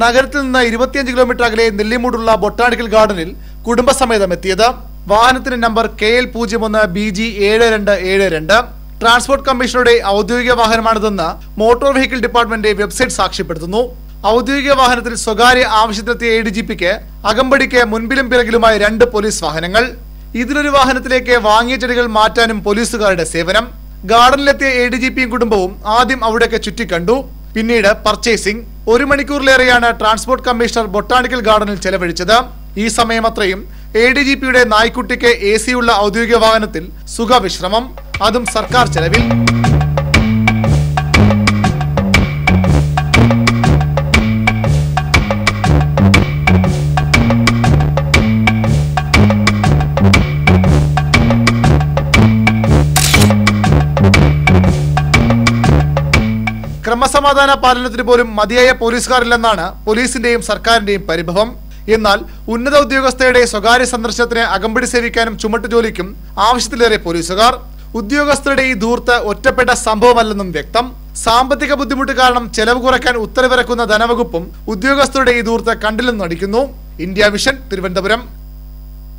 നഗരത്തിൽ നിന്ന് ഇരുപത്തിയഞ്ച് കിലോമീറ്റർ അകലെ നെല്ലിമൂടുള്ള ബൊട്ടാണിക്കൽ ഗാർഡനിൽ കുടുംബസമേതം എത്തിയത് വാഹനത്തിന്റെ നമ്പർ കെ എൽ പൂജ്യം ഒന്ന് ബി ജി ഏഴ് രണ്ട് ഏഴ് രണ്ട്. ട്രാൻസ്പോർട്ട് കമ്മീഷണറുടെ ഔദ്യോഗിക വാഹനമാണിതെന്ന് മോട്ടോർ വെഹിക്കിൾ ഡിപ്പാർട്ട്മെന്റ് വെബ്സൈറ്റ് സാക്ഷ്യപ്പെടുത്തുന്നു. ഔദ്യോഗിക വാഹനത്തിൽ സ്വകാര്യ ആവശ്യത്തിലെത്തിയ എ ഡി ജി പിക്ക് അകമ്പടിക്ക് മുൻപിലും പിറകിലുമായി രണ്ട് പോലീസ് വാഹനങ്ങൾ. ഇതിലൊരു വാഹനത്തിലേക്ക് വാങ്ങിയ ചെടികൾ മാറ്റാനും പോലീസുകാരുടെ സേവനം. ഗാർഡനിലെത്തിയ എ ഡി ജി പിയും കുടുംബവും ആദ്യം അവിടെയൊക്കെ ചുറ്റിക്കണ്ടു. പിന്നീട് പർച്ചേസിംഗ് ഒരു മണിക്കൂറിലേറെയാണ് ട്രാൻസ്പോർട്ട് കമ്മീഷണർ ബൊട്ടാണിക്കൽ ഗാർഡനിൽ ചെലവഴിച്ചത്. ഈ സമയം അത്രയും എ ഡി ജി പിയുടെ നായ്ക്കുട്ടിക്ക് എ സിയുള്ള ഔദ്യോഗിക വാഹനത്തിൽ സുഖവിശ്രമം അതും സർക്കാർ ചെലവിൽ. ക്രമസമാധാന പാലനത്തിന് പോലും മതിയായ പോലീസുകാരില്ലെന്നാണ് പോലീസിന്റെയും സർക്കാരിന്റെയും പരിഭവം. എന്നാൽ ഉന്നത ഉദ്യോഗസ്ഥയുടെ സ്വകാര്യ സന്ദർശനത്തിന് അകമ്പടി സേവിക്കാനും ചുമട്ടുജോലിക്കും ആവശ്യത്തിലേറെ പോലീസുകാർ. ഉദ്യോഗസ്ഥരുടെ ഈ ധൂർത്ത് ഒറ്റപ്പെട്ട സംഭവമല്ലെന്നും വ്യക്തം. സാമ്പത്തിക ബുദ്ധിമുട്ട് കാരണം ചെലവ് കുറയ്ക്കാൻ ഉത്തരവിറക്കുന്ന ധനവകുപ്പും ഉദ്യോഗസ്ഥരുടെ ഈ ധൂർത്ത് കണ്ടില്ലെന്ന് നടിക്കുന്നു. India vision Thiruvananthapuram.